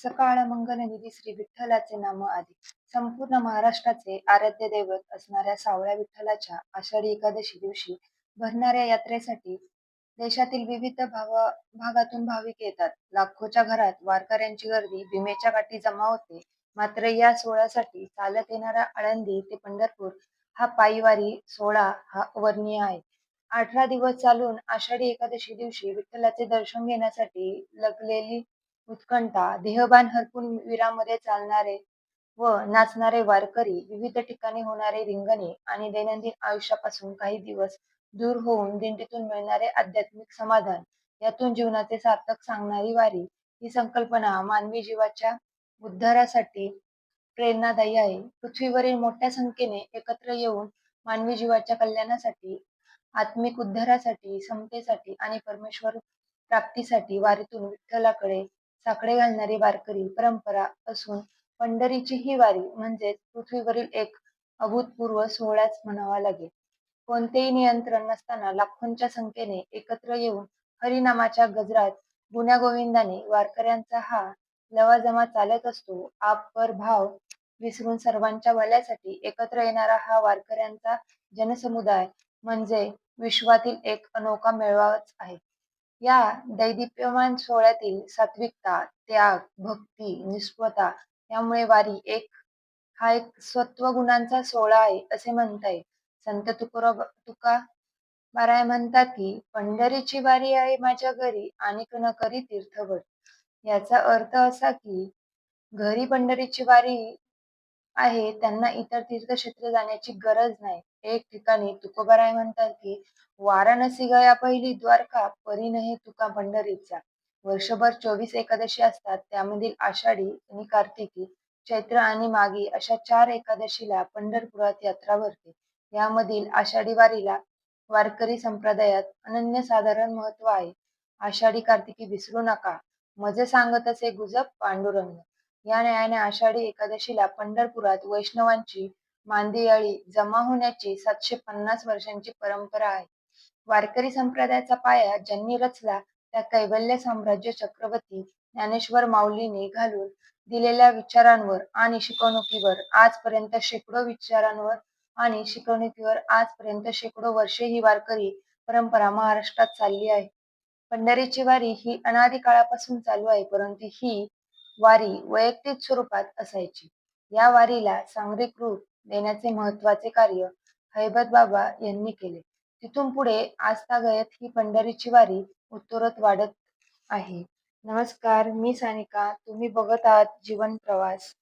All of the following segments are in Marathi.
सकाळ मंगल निधी श्री विठ्ठलाचे नाम आदी. संपूर्ण महाराष्ट्राचे आराध्य दैवत असणाऱ्या सावळ्या विठ्ठलाच्या आषाढी एकादशी दिवशी भरणाऱ्या यात्रेसाठी देशातील विविध भावा भागातून भाविक येतात. लाखोच्या घरात वारकऱ्यांची गर्दी भीमेच्या काठी जमा होते. मात्र या सोहळ्यासाठी चालत येणारा आळंदी ते पंढरपूर हा पायीवारी सोहळा हा वर्णीय आहे. अठरा दिवस चालून आषाढी एकादशी दिवशी विठ्ठलाचे दर्शन घेण्यासाठी लगलेली उत्कंठा देहभान हरपून वीरामध्ये चालणारे व नाचणारे वारकरी विविध ठिकाणी होणारे रिंगणे आणि दैनंदिन आयुष्यापासून काही दिवस दूर होऊन दिंडीतून मिळणारे आध्यात्मिक समाधान यातून जीवनाचे सार्थक सांगणारी वारी ही संकल्पना मानवी जीवाच्या उद्धारासाठी प्रेरणादायी आहे. पृथ्वीवरील मोठ्या संख्येने एकत्र येऊन मानवी जीवाच्या कल्याणासाठी आत्मिक उद्धारासाठी समतेसाठी आणि परमेश्वर प्राप्तीसाठी वारीतून विठ्ठलाकडे साकडे घालणारी वारकरी परंपरा असून पंढरीची ही वारी म्हणजेच पृथ्वीवरील एक अभूतपूर्व सोहळाच म्हणावा लागेल. कोणतेही नियंत्रण नसताना लाखोंच्या संख्येने एकत्र येऊन हरिनामाच्या गजरात गुण्या गोविंदाने वारकऱ्यांचा हा लवाजमा चालत असतो. आप भाव विसरून सर्वांच्या भल्यासाठी एकत्र येणारा हा वारकऱ्यांचा जनसमुदाय म्हणजे विश्वातील एक अनोखा मेळावाच आहे. या दैदिप्यमान सोहळ्यातील सात्विकता त्याग भक्ती निष्ठता यामुळे वारी एक हा एक सत्वगुणांचा सोहळा आहे असे म्हणता येईल. संत तुकोरा तुका बाराय म्हणतात की पंढरीची वारी आहे माझ्या घरी आणि न करी तीर्थवट याचा अर्थ असा की घरी पंढरीची वारी आहे त्यांना इतर तीर्थक्षेत्र जाण्याची गरज नाही. एक ठिकाणी तुकोबाराय म्हणतात की वाराणसी गया पहिली द्वारका परी तुका पंढरीचा वर्षभर चोवीस एकादशी असतात त्यामधील आषाढी आणि कार्तिकी चैत्र आणि मागी अशा चार एकादशीला पंढरपुरात यात्रा भरते. यामधील आषाढी वारीला वारकरी संप्रदायात अनन्य साधारण महत्त्व आहे. आषाढी कार्तिकी विसरू नका. मजे सांगत असे गुजब पांडुरंग. या न्यायाने आषाढी एकादशीला पंढरपुरात वैष्णवांची मांदियाळी जमा होण्याची सातशे पन्नास वर्षांची परंपरा आहे. वारकरी संप्रदायाचा पाया ज्यांनी रचला त्या कैवल्य साम्राज्य चक्रवर्ती ज्ञानेश्वर माऊलीने घालून दिलेल्या विचारांवर आणि शिकवणुकीवर आजपर्यंत शेकडो विचारांवर आणि शिकवणुकीवर आजपर्यंत शेकडो वर्षे ही वारकरी परंपरा महाराष्ट्रात चालली आहे. पंढरीची वारी ही अनादी काळापासून चालू आहे परंतु ही वारी वैयक्तिक स्वरूपात असायची. या वारीला सांगरिक रूप देण्याचे महत्त्वाचे कार्य हैबत बाबा यांनी केले. तिथून पुढे आजतागयत ही पंढरीची वारी उत्तरोत वाढत आहे. नमस्कार मी सानिका. तुम्ही बघत आहात जीवन प्रवास.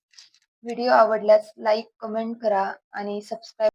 व्हिडिओ आवडल्यास लाईक कमेंट करा आणि सबस्क्राईब